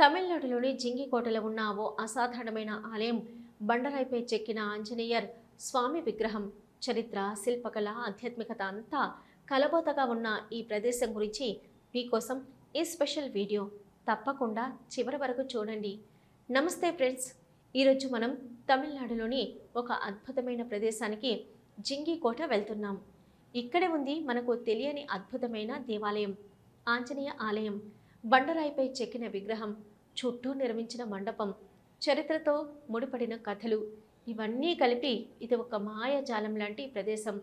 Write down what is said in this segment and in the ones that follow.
తమిళనాడులోని జింగికోటలో ఉన్న ఓ అసాధారణమైన ఆలయం బండరాయిపై చెక్కిన ఆంజనేయర్ స్వామి విగ్రహం. చరిత్ర శిల్పకళ ఆధ్యాత్మికత అంతా కలబోతగా ఉన్న ఈ ప్రదేశం గురించి మీకోసం ఈ స్పెషల్ వీడియో తప్పకుండా చివరి వరకు చూడండి. నమస్తే ఫ్రెండ్స్ ఈరోజు మనం తమిళనాడులోని ఒక అద్భుతమైన ప్రదేశానికి జింగికోట వెళ్తున్నాం. ఇక్కడే ఉంది మనకు తెలియని అద్భుతమైన దేవాలయం ఆంజనేయ ఆలయం. బండరాయిపై చెక్కిన విగ్రహం చుట్టూ నిర్మించిన మండపం చరిత్రతో ముడిపడిన కథలు. ఇవన్నీ కలిపి ఇది ఒక మాయాజాలం లాంటి ప్రదేశం.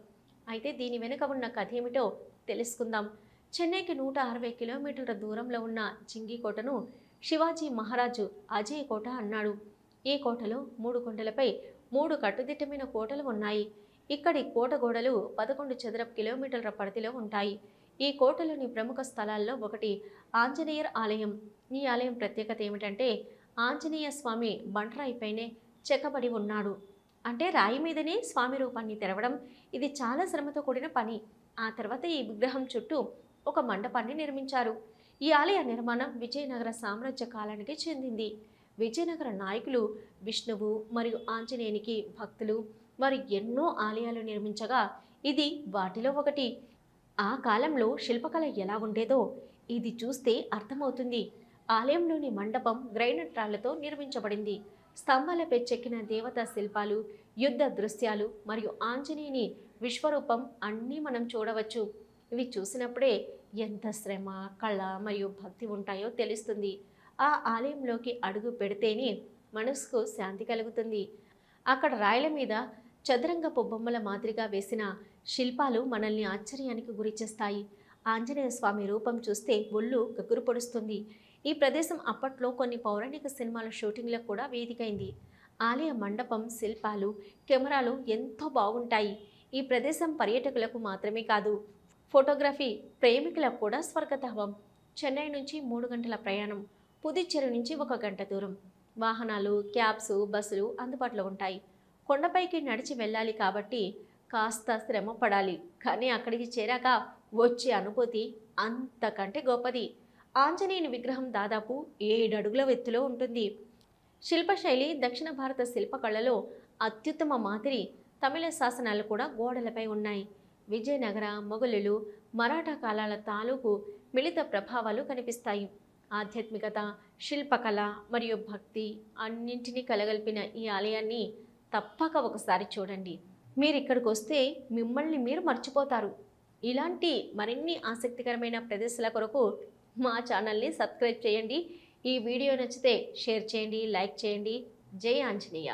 అయితే దీని వెనుక ఉన్న కథ ఏమిటో తెలుసుకుందాం. చెన్నైకి నూట అరవై కిలోమీటర్ల దూరంలో ఉన్న జింగికోటను శివాజీ మహారాజు అజయ్ కోట అన్నాడు. ఈ కోటలో మూడు కొండలపై మూడు కట్టుదిట్టమైన కోటలు ఉన్నాయి. ఇక్కడి కోట గోడలు పదకొండు చదరపు కిలోమీటర్ల పరిధిలో ఉంటాయి. ఈ కోటలోని ప్రముఖ స్థలాల్లో ఒకటి ఆంజనేయర్ ఆలయం. ఈ ఆలయం ప్రత్యేకత ఏమిటంటే ఆంజనేయ స్వామి బండరాయిపైనే చెక్కబడి ఉన్నాడు. అంటే రాయి మీదనే స్వామి రూపాన్ని తెరవడం ఇది చాలా శ్రమతో కూడిన పని. ఆ తర్వాత ఈ విగ్రహం చుట్టూ ఒక మండపాన్ని నిర్మించారు. ఈ ఆలయ నిర్మాణం విజయనగర సామ్రాజ్య కాలానికి చెందింది. విజయనగర నాయకులు విష్ణువు మరియు ఆంజనేయునికి భక్తులు వారు ఎన్నో ఆలయాలు నిర్మించగా ఇది వాటిలో ఒకటి. ఆ కాలంలో శిల్పకళ ఎలా ఉండేదో ఇది చూస్తే అర్థమవుతుంది. ఆలయంలోని మండపం గ్రైనట్ రాళ్ళతో నిర్మించబడింది. స్తంభాలపై చెక్కిన దేవతా శిల్పాలు యుద్ధ దృశ్యాలు మరియు ఆంజనేయుని విశ్వరూపం అన్నీ మనం చూడవచ్చు. ఇవి చూసినప్పుడే ఎంత శ్రమ కళ మరియు భక్తి ఉంటాయో తెలుస్తుంది. ఆ ఆలయంలోకి అడుగు పెడితేనే మనసుకు శాంతి కలుగుతుంది. అక్కడ రాయల మీద చదరంగపు బొమ్మల మాదిరిగా వేసిన శిల్పాలు మనల్ని ఆశ్చర్యానికి గురిచేస్తాయి. ఆంజనేయ స్వామి రూపం చూస్తే ఒళ్ళు గగురు పొడుస్తుంది ఈ ప్రదేశం అప్పట్లో కొన్ని పౌరాణిక సినిమాల షూటింగ్లకు కూడా వేదికైంది. ఆలయ మండపం శిల్పాలు కెమెరాలు ఎంతో బాగుంటాయి. ఈ ప్రదేశం పర్యాటకులకు మాత్రమే కాదు ఫోటోగ్రఫీ ప్రేమికులకు కూడా స్వర్గధామం చెన్నై నుంచి మూడు గంటల ప్రయాణం పుదుచ్చేరి నుంచి ఒక గంట దూరం. వాహనాలు క్యాబ్స్ బస్సులు అందుబాటులో ఉంటాయి. కొండపైకి నడిచి వెళ్ళాలి కాబట్టి కాస్త శ్రమ పడాలి. కానీ అక్కడికి చేరాక వచ్చే అనుభూతి అంతకంటే గొప్పది. ఆంజనేయుని విగ్రహం దాదాపు ఏడు అడుగుల ఎత్తులో ఉంటుంది. శిల్పశైలి దక్షిణ భారత శిల్పకళలో అత్యుత్తమ మాదిరి. తమిళ శాసనాలు కూడా గోడలపై ఉన్నాయి. విజయనగర మొఘలులు మరాఠా కాలాల తాలూకు మిళిత ప్రభావాలు కనిపిస్తాయి. ఆధ్యాత్మికత శిల్పకళ మరియు భక్తి అన్నింటినీ కలగలిపిన ఈ ఆలయాన్ని తప్పక ఒకసారి చూడండి. మీరు ఇక్కడికి వస్తే మిమ్మల్ని మీరు మర్చిపోతారు ఇలాంటి మరిన్ని ఆసక్తికరమైన ప్రదేశాల కొరకు మా ఛానల్ని సబ్స్క్రైబ్ చేయండి ఈ వీడియో నచ్చితే షేర్ చేయండి లైక్ చేయండి జై ఆంజనేయ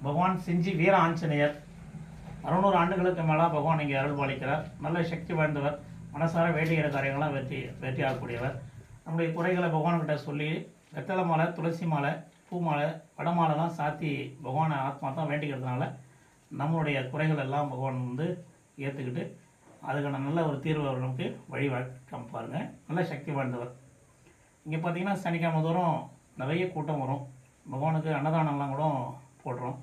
பகவான் செஞ்சி வீர ஆஞ்சநேயர் அறுநூறு ஆண்டுகளுக்கு மேலே பகவான் இங்கே அருள் பாலிக்கிறார் நல்ல சக்தி வாய்ந்தவர் மனசார வேண்டிய காரியங்களாம் வெற்றி வெற்றி ஆகக்கூடியவர் நம்முடைய குறைகளை பகவான்கிட்ட சொல்லி வெத்தலை மாலை துளசி மாலை பூ மாலை வடமாலைலாம் சாத்தி பகவானை ஆத்மா தான் வேண்டிக்கிறதுனால நம்மளுடைய குறைகள் எல்லாம் பகவான் வந்து ஏற்றுக்கிட்டு அதுக்கான நல்ல ஒரு தீர்வு அவர் நமக்கு வழிவாக்கம் பாருங்கள் நல்ல சக்தி வாய்ந்தவர். இங்கே பார்த்தீங்கன்னா சனிக்கிழமை தோறும் நிறைய கூட்டம் வரும். பகவானுக்கு அன்னதானம்லாம் கூட போடுறோம்.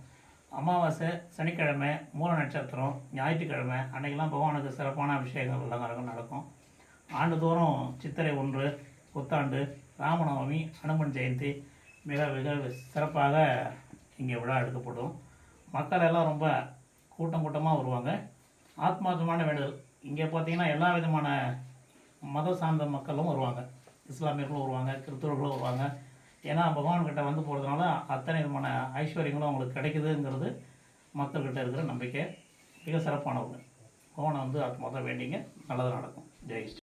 அமாவாசை சனிக்கிழமை மூல நட்சத்திரம் ஞாயிற்றுக்கிழமை அன்றைக்கெல்லாம் பகவானுக்கு சிறப்பான அபிஷேகங்கள் எல்லாம் நடக்கும். ஆண்டுதோறும் சித்திரை ஒன்று புத்தாண்டு ராமநவமி அனுமன் ஜெயந்தி மிக மிக சிறப்பாக இங்கே விழா எடுக்கப்படும். மக்கள் எல்லாம் ரொம்ப கூட்டம் கூட்டமாக வருவாங்க. ஆத்மார்த்தமான வேண்டுதல். இங்கே பார்த்தீங்கன்னா எல்லா விதமான மத சார்ந்த மக்களும் வருவாங்க. இஸ்லாமியர்களும் வருவாங்க கிறிஸ்தவர்களும் வருவாங்க. ஏன்னா பகவான்கிட்ட வந்து போகிறதுனால அத்தனை விதமான ஐஸ்வர்யங்களும் அவங்களுக்கு கிடைக்குதுங்கிறது மக்கள்கிட்ட இருக்கிற நம்பிக்கை. மிக சிறப்பானவங்க. பகவானை வந்து ஆத்மாதான் வேண்டிங்க. நல்லது நடக்கும். ஜெய் ஸ்ரீ